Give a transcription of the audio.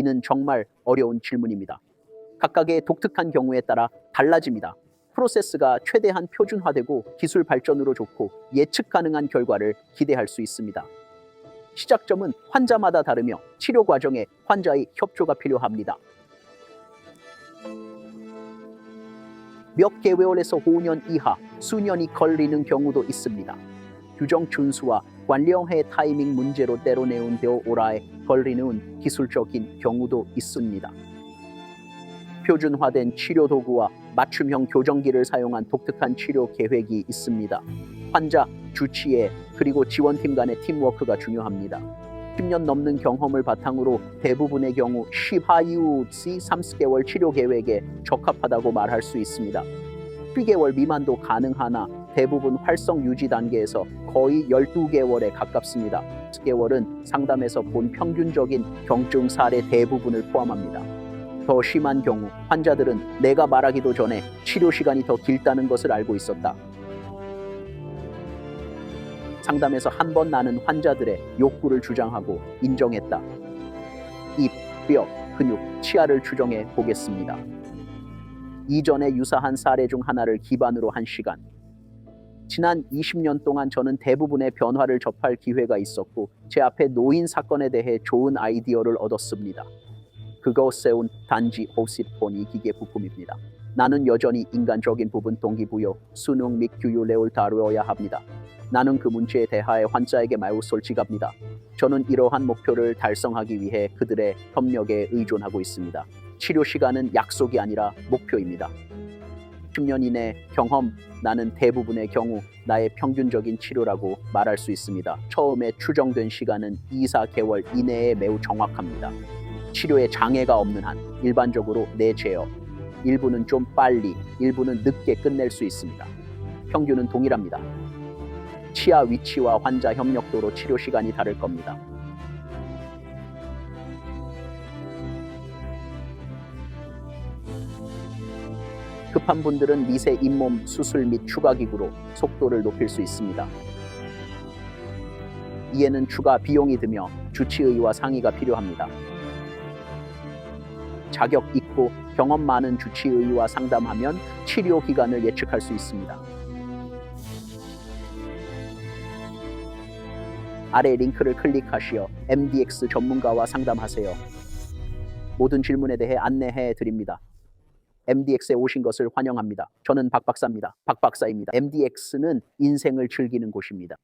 이는 정말 어려운 질문입니다. 각각의 독특한 경우에 따라 달라집니다. 프로세스가 최대한 표준화되고 기술 발전으로 좋고 예측 가능한 결과를 기대할 수 있습니다. 시작점은 환자마다 다르며 치료 과정에 환자의 협조가 필요합니다. 몇 개월에서 5년 이하 수년이 걸리는 경우도 있습니다. 규정 준수와 관련해 타이밍 문제로 때로내온 되어 오라에 걸리는 기술적인 경우도 있습니다. 표준화된 치료 도구와 맞춤형 교정기를 사용한 독특한 치료 계획이 있습니다. 환자, 주치의 그리고 지원팀 간의 팀워크가 중요합니다. 10년 넘는 경험을 바탕으로 대부분의 경우 시하이우시 30개월 치료 계획에 적합하다고 말할 수 있습니다. 10개월 미만도 가능하나 대부분 활성 유지 단계에서 거의 12개월에 가깝습니다. 10개월은 상담에서 본 평균적인 경증 사례 대부분을 포함합니다. 더 심한 경우 환자들은 내가 말하기도 전에 치료 시간이 더 길다는 것을 알고 있었다. 상담에서 한 번 나는 환자들의 욕구를 주장하고 인정했다. 입, 뼈, 근육, 치아를 추정해 보겠습니다. 이전에 유사한 사례 중 하나를 기반으로 한 시간. 지난 20년 동안 저는 대부분의 변화를 접할 기회가 있었고 제 앞에 놓인 사건에 대해 좋은 아이디어를 얻었습니다. 그거 세운 단지 호시폰이 기계 부품입니다. 나는 여전히 인간적인 부분 동기부여, 수능 및 규율을 다루어야 합니다. 나는 그 문제에 대하여 환자에게 매우 솔직합니다. 저는 이러한 목표를 달성하기 위해 그들의 협력에 의존하고 있습니다. 치료 시간은 약속이 아니라 목표입니다. 10년 이내 경험, 나는 대부분의 경우 나의 평균적인 치료라고 말할 수 있습니다. 처음에 추정된 시간은 2, 4개월 이내에 매우 정확합니다. 치료에 장애가 없는 한 일반적으로 내 제어, 일부는 좀 빨리, 일부는 늦게 끝낼 수 있습니다. 평균은 동일합니다. 치아 위치와 환자 협력도로 치료 시간이 다를 겁니다. 급한 분들은 미세 잇몸 수술 및 추가 기구로 속도를 높일 수 있습니다. 이에는 추가 비용이 드며 주치의와 상의가 필요합니다. 자격 있고 경험 많은 주치의와 상담하면 치료 기간을 예측할 수 있습니다. 아래 링크를 클릭하시어 MDX 전문가와 상담하세요. 모든 질문에 대해 안내해 드립니다. MDX에 오신 것을 환영합니다. 저는 박 박사입니다. 박 박사입니다. MDX는 인생을 즐기는 곳입니다.